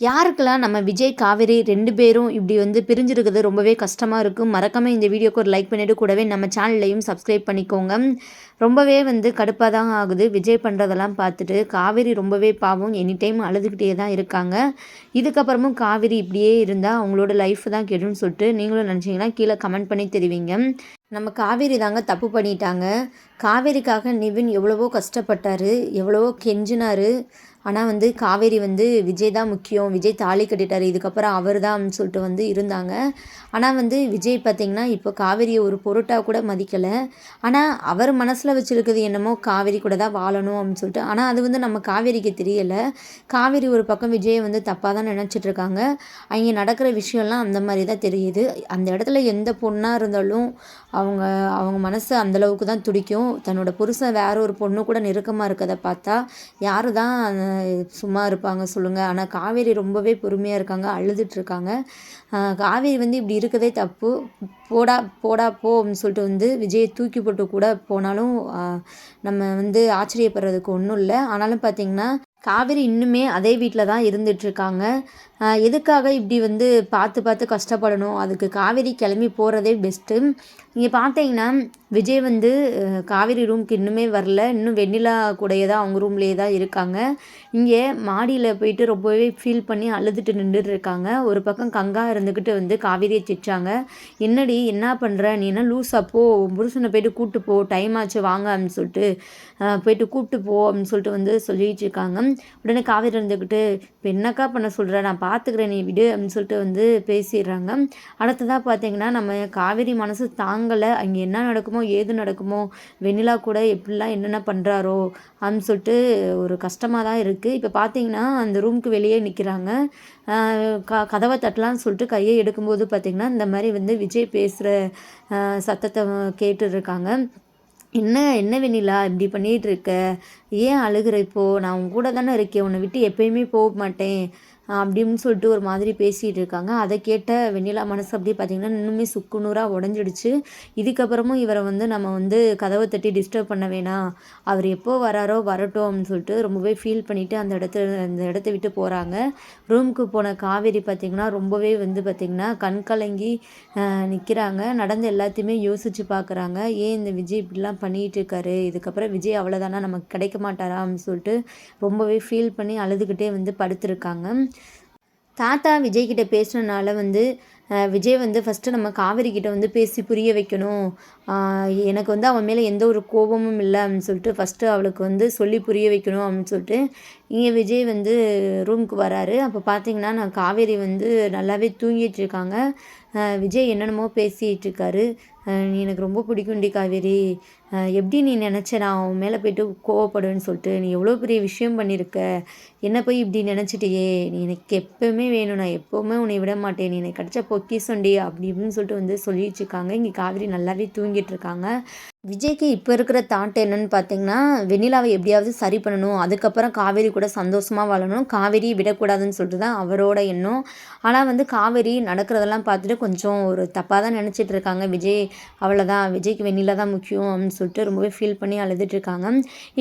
யாருக்கெல்லாம் நம்ம விஜய் காவேரி ரெண்டு பேரும் இப்படி வந்து பிரிஞ்சிருக்கிறது ரொம்பவே கஷ்டமாக இருக்கும் மறக்காமல் இந்த வீடியோக்கு ஒரு லைக் பண்ணிவிட்டு கூடவே நம்ம சேனல்லையும் சப்ஸ்கிரைப் பண்ணிக்கோங்க. ரொம்பவே வந்து கடுப்பாக தான் ஆகுது விஜய் பண்ணுறதெல்லாம் பார்த்துட்டு. காவேரி ரொம்பவே பாவம் எனி டைம் அழுதுகிட்டே தான் இருக்காங்க. இதுக்கப்புறமும் காவேரி இப்படியே இருந்தால் அவங்களோட லைஃப் தான் கெடுன்னு சொல்லிட்டு நீங்களும் நினச்சிங்கன்னா கீழே கமெண்ட் பண்ணி தெரிவிங்க. நம்ம காவேரி தாங்க தப்பு பண்ணிட்டாங்க. காவேரிக்காக நிவின் எவ்வளவோ கஷ்டப்பட்டார் எவ்வளவோ கெஞ்சினார். ஆனால் வந்து காவேரி வந்து விஜய் தான் முக்கியம். விஜய் தாலி கட்டிட்டார். இதுக்கப்புறம் அவர் தான் சொல்லிட்டு வந்து இருந்தாங்க. ஆனால் வந்து விஜய் பார்த்திங்கன்னா இப்போ காவேரியை ஒரு பொருட்டாக கூட மதிக்கலை. ஆனால் அவர் மனசில் வச்சுருக்குது என்னமோ காவேரி கூட தான் வாழணும் அப்படின்னு சொல்லிட்டு. ஆனால் அது வந்து நம்ம காவேரிக்கு தெரியலை. காவேரி ஒரு பக்கம் விஜயை வந்து தப்பாக தான் நினச்சிட்ருக்காங்க அங்கே நடக்கிற விஷயம்லாம் அந்த மாதிரி தான் தெரியுது. அந்த இடத்துல எந்த பொண்ணாக இருந்தாலும் அவங்க அவங்க மனசு அந்தளவுக்கு தான் துடிக்கும். தன்னோட புருஷன் வேற ஒரு பொண்ணு கூட நெருக்கமாக இருக்கதை பார்த்தா யார் தான் சும்மா இருப்பாங்க சொல்லுங்கள் ஆனால் காவேரி ரொம்பவே பொறுமையாக இருக்காங்க அழுதுட்ருக்காங்க. காவேரி வந்து இப்படி இருக்கதே தப்பு. போடா போடா போ அப்படின்னு சொல்லிட்டு வந்து விஜயை தூக்கி போட்டு கூட போனாலும் நம்ம வந்து ஆச்சரியப்படுறதுக்கு ஒன்றும் இல்லை. ஆனாலும் பார்த்திங்கன்னா காவேரி இன்னுமே அதே வீட்டில் தான் இருந்துகிட்ருக்காங்க எதுக்காக இப்படி வந்து பார்த்து பார்த்து கஷ்டப்படணும்? அதுக்கு காவேரி கிளம்பி போகிறதே பெஸ்ட்டு நீங்கள் பார்த்தீங்கன்னா விஜய் வந்து காவேரி ரூமுக்கு இன்னுமே வரல. இன்னும் வெண்ணிலா கூடையே தான் அவங்க ரூம்லேயே தான் இருக்காங்க. இங்கே மாடியில் போயிட்டு ரொம்பவே ஃபீல் பண்ணி அழுதுட்டு நின்றுட்டு இருக்காங்க. ஒரு பக்கம் கங்கா இருந்துக்கிட்டு வந்து காவேரியை திட்டாங்க என்னடி என்ன பண்ணுற நீ என்ன லூஸ் அப்போ புருஷனை போயிட்டு கூப்பிட்டு போ. டைம் ஆச்சு வாங்க அப்படின்னு சொல்லிட்டு போயிட்டு கூப்பிட்டு போ அப்படின்னு சொல்லிட்டு வந்து சொல்லிட்டு இருக்காங்க. உடனே காவேரி இருந்துக்கிட்டு இப்போ என்னக்கா பண்ண சொல்கிற நான் பார்த்துக்கிறேன் நீ விடு அப்படின்னு சொல்லிட்டு வந்து பேசிடுறாங்க. அடுத்ததாக பார்த்தீங்கன்னா நம்ம காவேரி மனசு தாங்கலை. அங்கே என்ன நடக்குமோ ஏது நடக்குமோ வெண்ணிலா கூட எப்படிலாம் என்னென்ன பண்ணுறாரோ அப்படின்னு சொல்லிட்டு ஒரு கஷ்டமாக தான் இருக்குது இப்போ பார்த்தீங்கன்னா அந்த ரூமுக்கு வெளியே நிற்கிறாங்க க கதவை தட்டலான்னு சொல்லிட்டு கையை எடுக்கும்போது பார்த்திங்கன்னா இந்த மாதிரி வந்து விஜய் பேசுகிற சத்தத்தை கேட்டுருக்காங்க என்ன என்ன வெண்ணிலா இப்படி பண்ணிகிட்டு இருக்க? ஏன் அழுகிற இப்போது நான் உன் கூட தானே இருக்கேன். உன்னை விட்டு எப்பயுமே போக மாட்டேன். அப்படின்னு சொல்லிட்டு ஒரு மாதிரி பேசிகிட்டு இருக்காங்க அதை கேட்ட வெண்ணிலா மனசு அப்படியே பார்த்திங்கன்னா இன்னுமே சுக்குநூறாக உடஞ்சிடுச்சு. இதுக்கப்புறமும் இவரை வந்து நம்ம வந்து கதவை தட்டி டிஸ்டர்ப் பண்ண வேணாம். அவர் எப்போ வராரோ வரட்டும் அப்படின்னு சொல்லிட்டு ரொம்பவே ஃபீல் பண்ணிவிட்டு அந்த இடத்துல அந்த இடத்த விட்டு போகிறாங்க ரூமுக்கு போன காவேரி பார்த்திங்கன்னா ரொம்பவே வந்து பார்த்திங்கன்னா கண் கலங்கி நிற்கிறாங்க நடந்த எல்லாத்தையுமே யோசித்து பார்க்குறாங்க. ஏன் இந்த விஜய் இப்படிலாம் பண்ணிகிட்டு இருக்காரு இதுக்கப்புறம் விஜய் அவ்வளோதானா நமக்கு கிடைக்க மாட்டாரா? அப்படின்னு சொல்லிட்டு ரொம்பவே ஃபீல் பண்ணி அழுதுகிட்டே வந்து படுத்துருக்காங்க. தாத்தா விஜய்கிட்ட பேசுனனால வந்து விஜய் வந்து ஃபஸ்ட்டு நம்ம காவேரி கிட்ட வந்து பேசி புரிய வைக்கணும். எனக்கு வந்து அவன் மேலே எந்த ஒரு கோபமும் இல்லை அப்படின்னு சொல்லிட்டு ஃபஸ்ட்டு அவளுக்கு வந்து சொல்லி புரிய வைக்கணும் அப்படின்னு சொல்லிட்டு இங்கே விஜய் வந்து ரூமுக்கு வராரு. அப்போ பார்த்தீங்கன்னா நான் காவேரி வந்து நல்லாவே தூங்கிட்டு இருக்காங்க. விஜய் என்னென்னமோ பேசிகிட்டு இருக்காரு. நீ எனக்கு ரொம்ப பிடிக்கும்டி காவேரி. எப்படி நீ நினச்ச நான் அவன் மேலே போயிட்டு கோவப்படுவேன்னு சொல்லிட்டு நீ எவ்வளோ பெரிய விஷயம் பண்ணியிருக்க? என்ன போய் இப்படி நினச்சிட்டியே? நீ எனக்கு எப்போவுமே வேணும். நான் எப்போவுமே உன்னை விட மாட்டேன். நீ எனக்கு கிடச்ச பொக்கிசொண்டி அப்படி இப்படின்னு சொல்லிட்டு வந்து சொல்லிட்டுருக்காங்க. இங்கே காவேரி நல்லாவே தூங்கிட்டு இருக்காங்க விஜய்க்கு இப்போ இருக்கிற தாட் என்னன்னு பார்த்தீங்கன்னா வெண்ணிலாவை எப்படியாவது சரி பண்ணணும். அதுக்கப்புறம் காவேரி கூட சந்தோஷமாக வாழணும். காவேரி விடக்கூடாதுன்னு சொல்லிட்டு தான் அவரோட எண்ணம். ஆனால் வந்து காவேரி நடக்கிறதெல்லாம் பார்த்துட்டு கொஞ்சம் ஒரு தப்பாக தான் நினச்சிட்டு இருக்காங்க விஜய் அவ்வளோதான் விஜய்க்கு வெண்ணிலா தான் முக்கியம் அப்படின்னு சொல்லிட்டு ரொம்பவே ஃபீல் பண்ணி அழுதுட்ருக்காங்க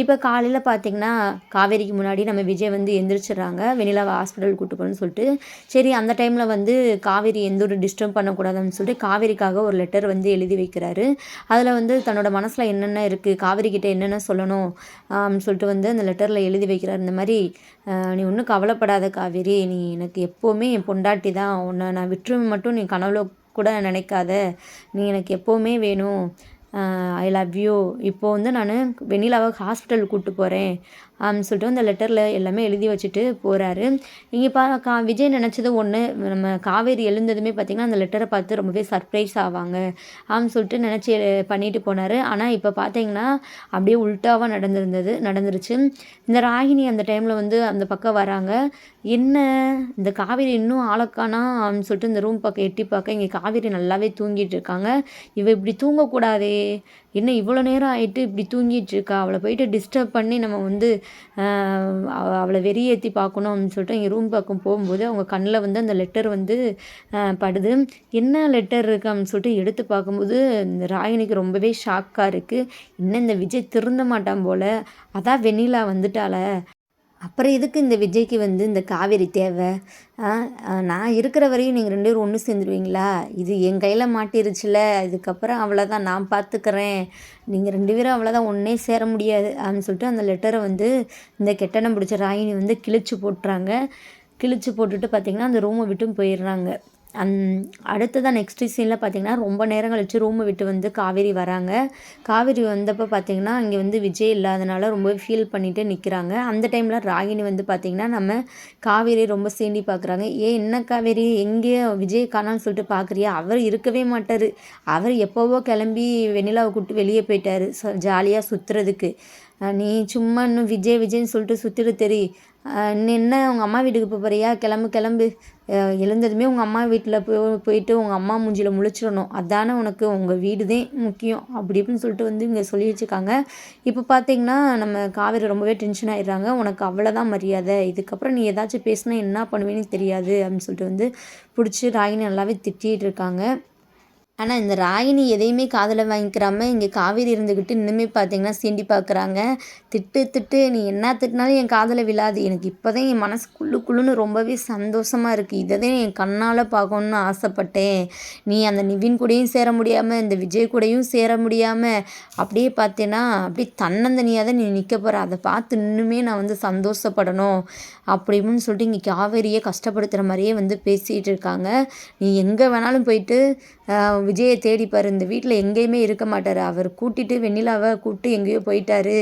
இப்போ காலையில் பார்த்தீங்கன்னா காவேரிக்கு முன்னாடி நம்ம விஜய் வந்து எந்திரிச்சிடுறாங்க. வெண்ணிலாவை ஹாஸ்பிட்டல் கூட்டு போகணும்னு சொல்லிட்டு. சரி அந்த டைமில் வந்து காவேரி எந்த ஒரு டிஸ்டர்ப் பண்ணக்கூடாதுன்னு சொல்லிட்டு காவேரிக்காக ஒரு லெட்டர் வந்து எழுதி வைக்கிறாரு. அதில் வந்து தன்னோட மனசில் என்னென்ன இருக்குது காவேரி கிட்டே என்னென்ன சொல்லணும் அப்படின்னு சொல்லிட்டு வந்து அந்த லெட்டரில் எழுதி வைக்கிறார். இந்த மாதிரி நீ ஒன்றும் கவலைப்படாத காவேரி. நீ எனக்கு எப்போவுமே என் பொண்டாட்டி தான். உன்னை நான் விட்டுருவேன் மட்டும் நீ கனவுல கூட நினைக்காத. நீ எனக்கு எப்போவுமே வேணும். ஐ லவ் யூ இப்போது வந்து நான் வெண்ணிலாவை ஹாஸ்பிட்டல் கூப்பிட்டு போகிறேன் அப்படின்னு சொல்லிட்டு அந்த லெட்டரில் எல்லாமே எழுதி வச்சுட்டு போகிறாரு இங்கே பா கா விஜய் நினச்சது ஒன்று நம்ம காவேரி எழுந்ததுமே பார்த்திங்கன்னா அந்த லெட்டரை பார்த்து ரொம்பவே சர்ப்ரைஸ் ஆவாங்க. அப்படின்னு சொல்லிட்டு நினச்சி பண்ணிட்டு போனார். ஆனால் இப்போ பார்த்தீங்கன்னா அப்படியே உல்ட்டாவாக நடந்திருந்தது நடந்துருச்சு. இந்த ராகினி அந்த டைமில் வந்து அந்த பக்கம் வராங்க. என்ன? இந்த காவேரி இன்னும் ஆளக்கானா? அப்படின்னு சொல்லிட்டு இந்த ரூம் பக்கம் எட்டி பார்க்க இங்கே காவேரி நல்லாவே தூங்கிட்டு இருக்காங்க. இவ இப்படி தூங்கக்கூடாதே. என்ன இவ்வளோ நேரம் ஆகிட்டு இப்படி தூங்கிட்டு இருக்கா? அவளை போயிட்டு டிஸ்டர்ப் பண்ணி நம்ம வந்து அவளை வெறியேற்றி பார்க்கணும் அப்படின்னு சொல்லிட்டு எங்கள் ரூம் பக்கம் போகும்போது அவங்க கண்ணில் வந்து அந்த லெட்டர் வந்து படுது. என்ன லெட்டர் இருக்குது அப்படின்னு சொல்லிட்டு எடுத்து பார்க்கும்போது இந்த ராகினிக்கு ரொம்பவே ஷாக்காக இருக்குது இன்னும் இந்த விஜய் திருந்த மாட்டான் போல். அதான் வெண்ணிலா வந்துட்டால அப்புறம் எதுக்கு இந்த விஜய்க்கு வந்து இந்த காவேரி தேவை? நான் இருக்கிற வரையும் நீங்கள் ரெண்டு பேரும் ஒன்று சேர்ந்துருவீங்களா? இது என் கையில் மாட்டிருச்சுல இதுக்கப்புறம் அவ்வளோதான் நான் பார்த்துக்கிறேன் நீங்கள் ரெண்டு பேரும் அவ்வளோதான் ஒன்றே சேர முடியாது அப்படின்னு சொல்லிட்டு அந்த லெட்டரை வந்து இந்த கெட்டனம் பிடிச்ச ராகினி வந்து கிழிச்சு போட்டுறாங்க. கிழிச்சு போட்டுட்டு பார்த்திங்கன்னா அந்த ரூமை விட்டும் போயிடுறாங்க. அந் அடுத்ததான் நெக்ஸ்ட் சீனில் பார்த்தீங்கன்னா ரொம்ப நேரம் கழிச்சு ரூமை விட்டு வந்து காவேரி வராங்க. காவேரி வந்தப்போ பார்த்தீங்கன்னா இங்கே வந்து விஜய் இல்லாதனால ரொம்ப ஃபீல் பண்ணிட்டு நிற்கிறாங்க அந்த டைமில் ராகினி வந்து பார்த்திங்கன்னா நம்ம காவேரி ரொம்ப சீண்டி பார்க்குறாங்க ஏ என்ன காவேரி? எங்கேயோ விஜய் காணான்னு சொல்லிட்டு பார்க்குறியா அவர் இருக்கவே மாட்டார். அவர் எப்போவோ கிளம்பி வெண்ணிலாவை கூப்பிட்டு வெளியே போயிட்டாரு. ஜாலியாக சுற்றுறதுக்கு நீ சும்மா இன்னும் விஜய் விஜய்ன்னு சொல்லிட்டு சுற்றிட்டு தெரி. இன்னும் என்ன உங்கள் அம்மா வீட்டுக்கு போக போறியா? கிளம்பு கிளம்பு. எழுந்ததுமே உங்கள் அம்மா வீட்டில் போய் போயிட்டு உங்கள் அம்மா மூஞ்சியில் முழிச்சிடணும். அதானே உனக்கு உங்கள் வீடு தான் முக்கியம் அப்படி இப்படின்னு சொல்லிட்டு வந்து இங்கே சொல்லி வச்சுருக்காங்க. இப்போ பார்த்தீங்கன்னா நம்ம காவேரி ரொம்பவே டென்ஷன் ஆயிடுறாங்க. உனக்கு அவ்வளோதான் மரியாதை. இதுக்கப்புறம் நீ ஏதாச்சும் பேசினா என்ன பண்ணுவேன்னு தெரியாது அப்படின்னு சொல்லிட்டு வந்து பிடிச்சி ராகினி நல்லாவே திட்டிகிட்டு இருக்காங்க. ஆனால் இந்த ராகினி எதையுமே காதில் வாங்கிக்கிறாம இங்கே காவேரி இருந்துக்கிட்டு இன்னுமே பார்த்தீங்கன்னா சீண்டி பார்க்குறாங்க திட்டு திட்டு நீ என்ன திட்டினாலும் என் காதில் விழாது. எனக்கு இப்போ தான் என் மனசு குள்ளு குள்ளுன்னு ரொம்பவே சந்தோஷமாக இருக்குது இதை தான் என் கண்ணால் பார்க்கணுன்னு ஆசைப்பட்டேன். நீ அந்த நிவின் கூடயும் சேர முடியாமல் இந்த விஜய் கூடயும் சேர முடியாமல் அப்படியே பார்த்தேன்னா அப்படியே தன்னந்தனியாக தான் நீ நிற்க போகிற அதை பார்த்து இன்னுமே நான் வந்து சந்தோஷப்படணும். அப்படின்னு சொல்லிட்டு இங்கே காவேரியை கஷ்டப்படுத்துகிற மாதிரியே வந்து பேசிகிட்டு இருக்காங்க. நீ எங்கே வேணாலும் போயிட்டு விஜயை தேடிப்பார் இந்த வீட்டில் எங்கேயுமே இருக்க மாட்டார். அவர் கூட்டிட்டு வெண்ணிலாவை கூப்பிட்டு எங்கேயோ போயிட்டாரு.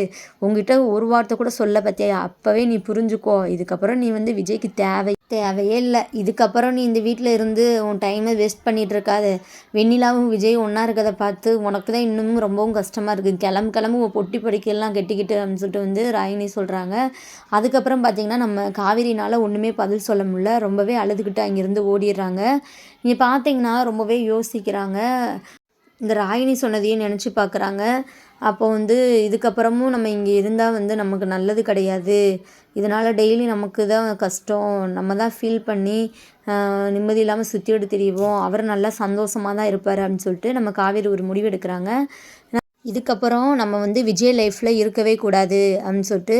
உங்ககிட்ட ஒரு வார்த்தை கூட சொல்ல பார்த்தியா அப்போவே நீ புரிஞ்சுக்கோ. இதுக்கப்புறம் நீ வந்து விஜய்க்கு தேவை தேவையே இல்லை. இதுக்கப்புறம் நீ இந்த வீட்டில் இருந்து உன் டைமை வேஸ்ட் பண்ணிட்டு இருக்காத வெண்ணிலாவும் விஜய் ஒன்றா இருக்கிறத பார்த்து உனக்கு தான் இன்னமும் ரொம்பவும் கஷ்டமாக இருக்குது கிளம்பு கிளம்பு உன் பொட்டி படிக்கலாம் கெட்டிக்கிட்டு அப்படின்னு சொல்லிட்டு வந்து ராயினி சொல்கிறாங்க அதுக்கப்புறம் பார்த்தீங்கன்னா நம்ம காவிரினால் ஒன்றுமே பதில் சொல்ல முடியல. ரொம்பவே அழுதுகிட்டு அங்கேருந்து ஓடிடுறாங்க. இங்கே பார்த்தீங்கன்னா ரொம்பவே யோசிக்கிறாங்க. இந்த ராகினி சொன்னதையும் நினச்சி பார்க்குறாங்க அப்போ வந்து இதுக்கப்புறமும் நம்ம இங்கே இருந்தால் வந்து நமக்கு நல்லது கிடையாது. இதனால் டெய்லி நமக்கு தான் கஷ்டம். நம்ம தான் ஃபீல் பண்ணி நிம்மதி இல்லாமல் சுற்றிட்டு திரிவோம். அவர் நல்லா சந்தோஷமாக தான் இருப்பார் அப்படின்னு சொல்லிட்டு நம்ம காவேரி ஒரு முடிவு எடுக்கிறாங்க. இதுக்கப்புறம் நம்ம வந்து விஜய் லைஃப்பில் இருக்கவே கூடாது அப்படின்னு சொல்லிட்டு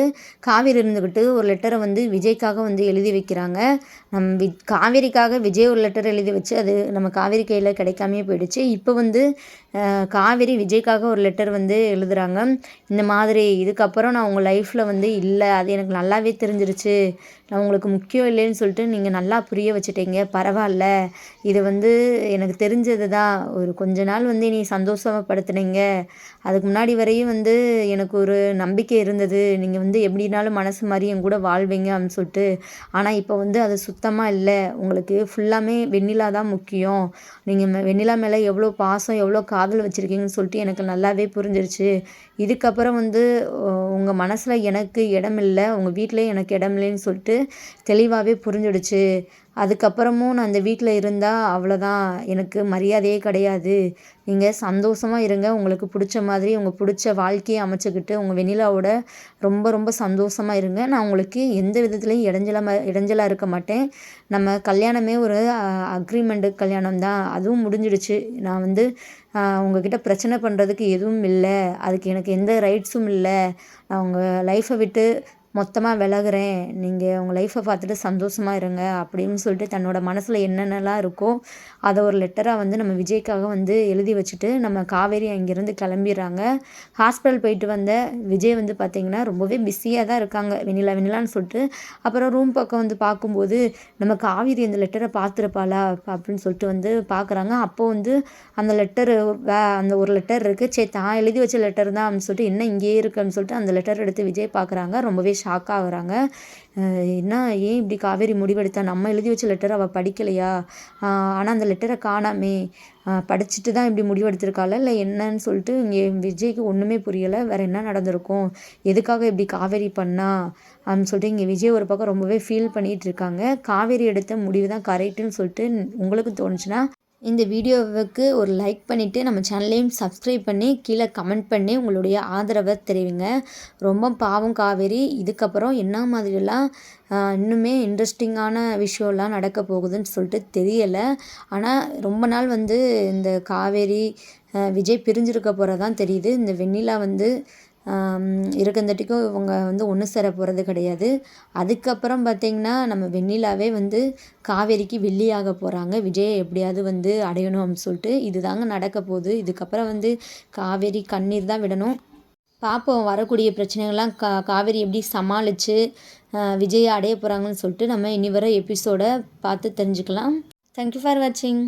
காவேரி இருந்துக்கிட்டு ஒரு லெட்டரை வந்து விஜய்க்காக வந்து எழுதி வைக்கிறாங்க. நம் வி காவேரிக்காக விஜய் ஒரு லெட்டர் எழுதி வச்சு அது நம்ம காவேரி கையில் கிடைக்காமே போயிடுச்சு. இப்போ வந்து காவேரி விஜய்க்காக ஒரு லெட்டர் வந்து எழுதுகிறாங்க இந்த மாதிரி இதுக்கப்புறம் நான் உங்கள் லைஃப்பில் வந்து இல்லை அது எனக்கு நல்லாவே தெரிஞ்சிருச்சு. நான் உங்களுக்கு முக்கியம் இல்லைன்னு சொல்லிட்டு நீங்கள் நல்லா புரிய வச்சுட்டீங்க. பரவாயில்ல. இது வந்து எனக்கு தெரிஞ்சது தான் ஒரு கொஞ்ச நாள் வந்து நீ சந்தோஷப்படுத்துனீங்க. அதுக்கு முன்னாடி வரையும் வந்து எனக்கு ஒரு நம்பிக்கை இருந்தது. நீங்கள் வந்து எப்படினாலும் மனசு மாதிரி என் கூட வாழ்வீங்க அப்படின்னு சொல்லிட்டு. ஆனால் இப்போ வந்து அது சுத்தமாக இல்லை. உங்களுக்கு ஃபுல்லாமே வெண்ணிலா தான் முக்கியம். நீங்கள் வெண்ணிலா மேலே எவ்வளோ பாசம் எவ்வளோ காதல் வச்சுருக்கீங்கன்னு சொல்லிட்டு எனக்கு நல்லாவே புரிஞ்சிருச்சு. இதுக்கப்புறம் வந்து உங்கள் மனசில் எனக்கு இடம் இல்லை உங்கள் வீட்டில் எனக்கு இடம் இல்லைன்னு சொல்லிட்டு தெளிவாகவே புரிஞ்சிடுச்சு. அதுக்கப்புறமும் நான் இந்த வீட்டில் இருந்தால் அவ்வளோதான் எனக்கு மரியாதையே கிடையாது. நீங்கள் சந்தோஷமாக இருங்க. உங்களுக்கு பிடிச்ச மாதிரி உங்கள் பிடிச்ச வாழ்க்கையை அமைச்சிக்கிட்டு உங்கள் வெண்ணிலாவோட ரொம்ப ரொம்ப சந்தோஷமாக இருங்க. நான் உங்களுக்கு எந்த விதத்துலையும் இடைஞ்சலாம இடைஞ்சலாக இருக்க மாட்டேன். நம்ம கல்யாணமே ஒரு அக்ரிமெண்ட்டு கல்யாணம் தான். அதுவும் முடிஞ்சிடுச்சு. நான் வந்து உங்ககிட்ட பிரச்சனை பண்ணுறதுக்கு எதுவும் இல்லை. அதுக்கு எனக்கு எந்த ரைட்ஸும் இல்லை. நான் உங்கள் லைஃப்பை விட்டு மொத்தமாக விலகிறேன். நீங்கள் உங்கள் லைஃப்பை பார்த்துட்டு சந்தோஷமாக இருங்க அப்படின்னு சொல்லிட்டு தன்னோட மனசில் என்னென்னலாம் இருக்கோ அதை ஒரு லெட்டராக வந்து நம்ம விஜய்க்காக வந்து எழுதி வச்சுட்டு நம்ம காவேரி அங்கேருந்து கிளம்பிடுறாங்க. ஹாஸ்பிட்டல் போயிட்டு வந்த விஜய் வந்து பார்த்திங்கன்னா ரொம்பவே பிஸியாக தான் இருக்காங்க. வெண்ணிலா வெண்ணிலான்னு சொல்லிட்டு அப்புறம் ரூம் பக்கம் வந்து பார்க்கும்போது நம்ம காவேரி அந்த லெட்டரை பார்த்துருப்பாளா அப்படின்னு சொல்லிட்டு வந்து பார்க்குறாங்க. அப்போது வந்து அந்த லெட்டர் அந்த ஒரு லெட்டர் இருக்குது சரி தான் எழுதி வச்ச லெட்டர் தான் அப்படின்னு சொல்லிட்டு என்ன இங்கேயே இருக்குன்னு சொல்லிட்டு அந்த லெட்டர் எடுத்து விஜய் பார்க்குறாங்க. ரொம்பவே ஷாக் ஆகுறாங்க. என்ன ஏன் இப்படி காவேரி முடிவெடுத்தா? நம்ம எழுதி வச்ச லெட்டர் அவள் படிக்கலையா? ஆனால் அந்த லெட்டரை காணாமே. படிச்சுட்டு தான் இப்படி முடிவெடுத்திருக்காள? இல்லை என்னன்னு சொல்லிட்டு இங்கே விஜய்க்கு ஒன்றுமே புரியலை. வேறு என்ன நடந்திருக்கும்? எதுக்காக இப்படி காவேரி பண்ணா? அப்படின்னு சொல்லிட்டு இங்கே விஜய் ஒரு பக்கம் ரொம்பவே ஃபீல் பண்ணிகிட்டு இருக்காங்க. காவேரி எடுத்த முடிவு தான் கரெக்டுன்னு சொல்லிட்டு உங்களுக்கு தோணுச்சுன்னா இந்த வீடியோவுக்கு ஒரு லைக் பண்ணிவிட்டு நம்ம சேனலையும் சப்ஸ்கிரைப் பண்ணி கீழே கமெண்ட் பண்ணி உங்களுடைய ஆதரவை தெரிவிங்க. ரொம்ப பாவம் காவேரி. இதுக்கப்புறம் என்ன மாதிரிலாம் இன்னுமே இன்ட்ரெஸ்டிங்கான விஷயம்லாம் நடக்க போகுதுன்னு சொல்லிட்டு தெரியலை. ஆனால் ரொம்ப நாள் வந்து இந்த காவேரி விஜய் பிரிஞ்சிருக்க போகிறதான் தெரியுது. இந்த வெண்ணிலா வந்து இருக்கந்தட்டிக்கும் இவங்க வந்து ஒன்று சேர போகிறது கிடையாது. அதுக்கப்புறம் பார்த்திங்கன்னா நம்ம வெண்ணிலாவே வந்து காவேரிக்கு வெள்ளியாக போகிறாங்க விஜயை எப்படியாவது வந்து அடையணும் அப்படின்னு சொல்லிட்டு இது தாங்க நடக்க போகுது. இதுக்கப்புறம் வந்து காவேரி கண்ணீர் தான் விடணும். பார்ப்போம் வரக்கூடிய பிரச்சனைகள்லாம் கா காவேரி எப்படி சமாளித்து விஜயை அடைய போகிறாங்கன்னு சொல்லிட்டு நம்ம இனி வர எபிசோடை பார்த்து தெரிஞ்சுக்கலாம். தேங்க்யூ ஃபார் வாட்சிங்